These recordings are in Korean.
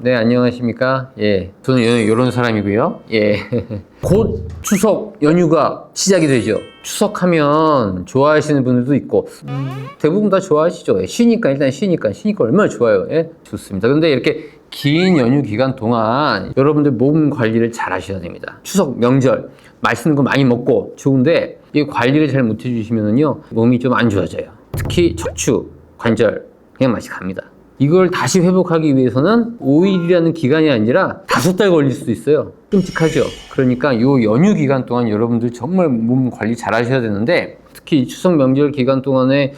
네, 안녕하십니까. 예. 저는 요- 요런 사람이고요. 예. 곧 추석 연휴가 시작이 되죠. 추석하면 좋아하시는 분들도 있고, 음, 대부분 다 좋아하시죠. 예, 쉬니까, 일단 쉬니까, 쉬니까 얼마나 좋아요. 예. 좋습니다. 근데 이렇게 긴 연휴 기간 동안 여러분들 몸 관리를 잘 하셔야 됩니다. 추석, 명절, 맛있는 거 많이 먹고 좋은데, 이 관리를 잘 못 해주시면요, 몸이 좀 안 좋아져요. 특히 척추, 관절, 그냥 맛이 갑니다. 이걸 다시 회복하기 위해서는 5일이라는 기간이 아니라 다섯 달 걸릴 수도 있어요. 끔찍하죠. 그러니까 요 연휴 기간 동안 여러분들 정말 몸 관리 잘 하셔야 되는데 특히 추석 명절 기간 동안에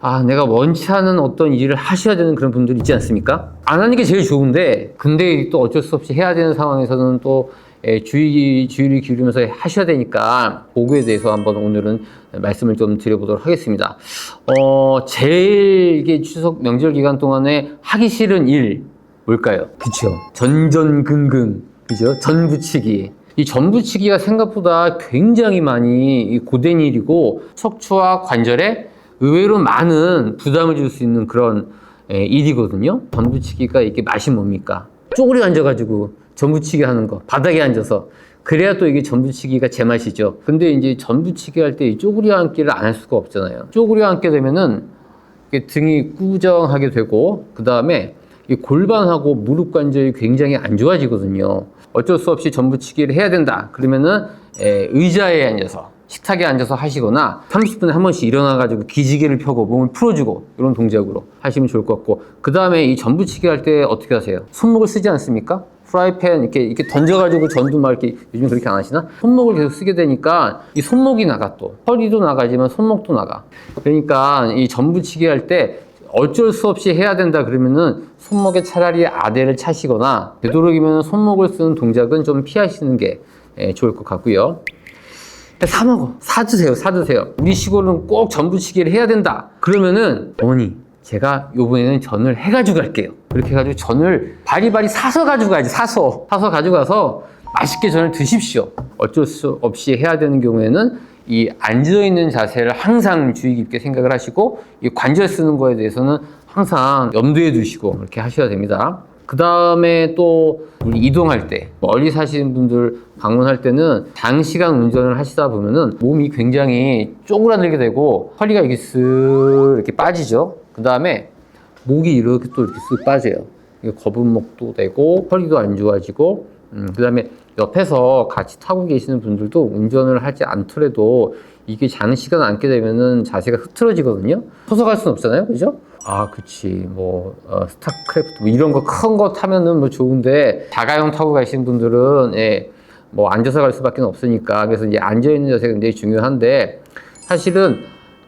아, 내가 원치 않은 어떤 일을 하셔야 되는 그런 분들 있지 않습니까? 안 하는 게 제일 좋은데, 근데 또 어쩔 수 없이 해야 되는 상황에서는 또 예, 주의, 주의를 기울이면서 하셔야 되니까, 그거에 대해서 한번 오늘은 말씀을 좀 드려보도록 하겠습니다. 어, 제일 이게 추석 명절 기간 동안에 하기 싫은 일, 뭘까요? 그쵸. 전전긍긍. 그죠? 전부치기. 이 전부치기가 생각보다 굉장히 많이 이 고된 일이고, 척추와 관절에 의외로 많은 부담을 줄 수 있는 그런 예, 일이거든요. 전부치기가 이게 맛이 뭡니까? 쪼그려 앉아가지고 전부치기 하는 거. 바닥에 앉아서. 그래야 또 이게 전부치기가 제맛이죠. 근데 이제 전부치기 할 때 이 쪼그려 앉기를 안 할 수가 없잖아요. 쪼그려 앉게 되면은 등이 꾸정하게 되고, 그 다음에 이 골반하고 무릎 관절이 굉장히 안 좋아지거든요. 어쩔 수 없이 전부치기를 해야 된다. 그러면은 에, 의자에 앉아서 식탁에 앉아서 하시거나 30분에 한 번씩 일어나가지고 기지개를 펴고 몸을 풀어주고 이런 동작으로 하시면 좋을 것 같고 그 다음에 이 전부치기 할 때 어떻게 하세요? 손목을 쓰지 않습니까? 프라이팬 이렇게 이렇게 던져가지고 전도 막 이렇게 요즘 그렇게 안 하시나? 손목을 계속 쓰게 되니까 이 손목이 나가 또 허리도 나가지만 손목도 나가 그러니까 이 전부치기 할 때 어쩔 수 없이 해야 된다 그러면은 손목에 차라리 아대를 차시거나 되도록이면 손목을 쓰는 동작은 좀 피하시는 게 예, 좋을 것 같고요. 사 먹어. 사드세요. 사드세요. 우리 시골은 꼭 전부치기를 해야 된다. 그러면은 어머니 제가 요번에는 전을 해가지고 갈게요. 그렇게 해가지고 전을 바리바리 사서 가지고 가야지. 사서 사서 가지고 가서 맛있게 전을 드십시오. 어쩔 수 없이 해야 되는 경우에는 이 앉아 있는 자세를 항상 주의 깊게 생각을 하시고 이 관절 쓰는 거에 대해서는 항상 염두에 두시고 이렇게 하셔야 됩니다. 그 다음에 또 우리 이동할 때 멀리 사시는 분들 방문할 때는 장시간 운전을 하시다 보면은 몸이 굉장히 쪼그라들게 되고 허리가 이렇게 쓱 이렇게 빠지죠. 그 다음에 목이 이렇게 또 이렇게 쓱 빠져요. 이게 거북 목도 되고 허리도 안 좋아지고 음, 그 다음에 옆에서 같이 타고 계시는 분들도 운전을 하지 않더라도 이게 장시간 앉게 되면은 자세가 흐트러지거든요. 서서 갈 수는 없잖아요. 그죠? 아, 그치. 뭐, 어, 스타크래프트, 뭐 이런 거 큰거 타면은 뭐 좋은데, 자가용 타고 가시는 분들은, 예, 뭐 앉아서 갈 수밖에 없으니까. 그래서 이제 앉아있는 자세가 굉장히 중요한데, 사실은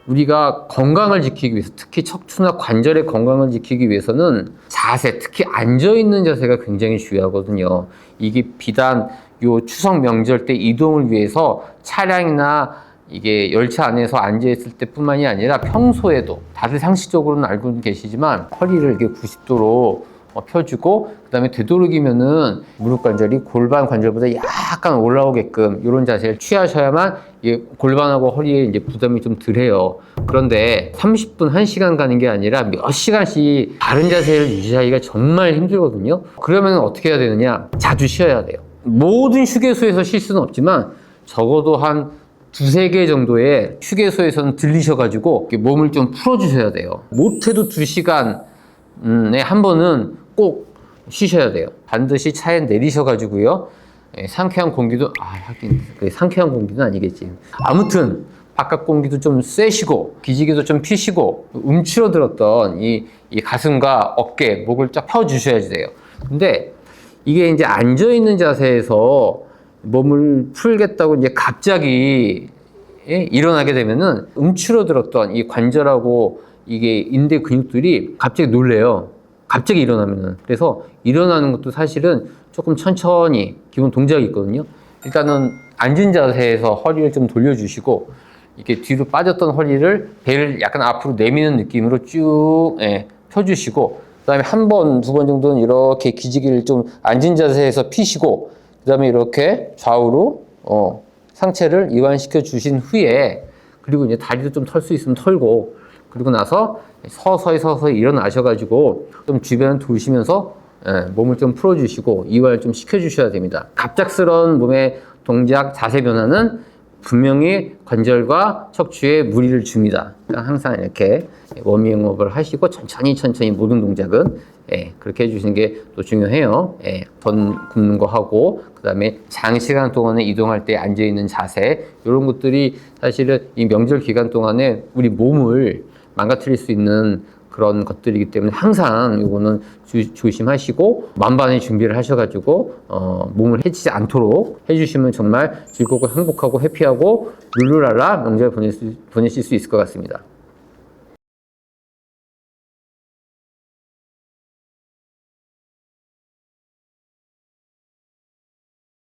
우리가 건강을 지키기 위해서, 특히 척추나 관절의 건강을 지키기 위해서는 자세, 특히 앉아 있는 자세가 굉장히 중요하거든요. 이게 비단 요 추석 명절 때 이동을 위해서 차량이나 이게 열차 안에서 앉아 있을 때뿐만이 아니라 평소에도 다들 상식적으로는 알고 계시지만 허리를 이렇게 90도로 어, 펴주고 그다음에 되도록이면은 무릎 관절이 골반 관절보다 약간 올라오게끔 이런 자세를 취하셔야만 이 골반하고 허리에 이제 부담이 좀 덜해요. 그런데 30분 1시간 가는 게 아니라 몇 시간씩 다른 자세를 유지하기가 정말 힘들거든요. 그러면 어떻게 해야 되느냐? 자주 쉬어야 돼요. 모든 휴게소에서 쉴 수는 없지만 적어도 한 두세 개 정도의 휴게소에서는 들리셔가지고 몸을 좀 풀어주셔야 돼요. 못해도 두 시간 에한 번은 꼭 쉬셔야 돼요. 반드시 차에 내리셔가지고요. 예, 상쾌한 공기도, 아, 하긴, 그게 상쾌한 공기는 아니겠지. 아무튼, 바깥 공기도 좀 쐬시고, 기지개도 좀 피시고, 움츠러들었던 이, 이 가슴과 어깨, 목을 쫙 펴주셔야 돼요. 근데 이게 이제 앉아있는 자세에서 몸을 풀겠다고 이제 갑자기 예, 일어나게 되면은 움츠러들었던 이 관절하고 이게 인대 근육들이 갑자기 놀래요. 갑자기 일어나면은. 그래서 일어나는 것도 사실은 조금 천천히 기본 동작이 있거든요. 일단은 앉은 자세에서 허리를 좀 돌려주시고 이렇게 뒤로 빠졌던 허리를 배를 약간 앞으로 내미는 느낌으로 쭉 예, 펴주시고 그다음에 한 번, 두 번 정도는 이렇게 기지개를 좀 앉은 자세에서 피시고 그다음에 이렇게 좌우로 어, 상체를 이완시켜 주신 후에 그리고 이제 다리도 좀 털 수 있으면 털고 그리고 나서 서서히 서서히 일어나셔가지고 좀 주변을 돌시면서 예, 몸을 좀 풀어주시고 이완을 좀 시켜주셔야 됩니다. 갑작스러운 몸의 동작, 자세 변화는 분명히 관절과 척추에 무리를 줍니다. 그러니까 항상 이렇게 워밍업을 하시고 천천히 천천히 모든 동작은 예, 그렇게 해주시는 게 또 중요해요. 예, 전 굽는 거 하고 그 다음에 장시간 동안에 이동할 때 앉아 있는 자세 이런 것들이 사실은 이 명절 기간 동안에 우리 몸을 망가뜨릴 수 있는 그런 것들이기 때문에 항상 이거는 주- 조심하시고 만반의 준비를 하셔가지고 어, 몸을 해치지 않도록 해주시면 정말 즐겁고 행복하고 해피하고 룰루랄라 명절 보내실 수 있을 것 같습니다.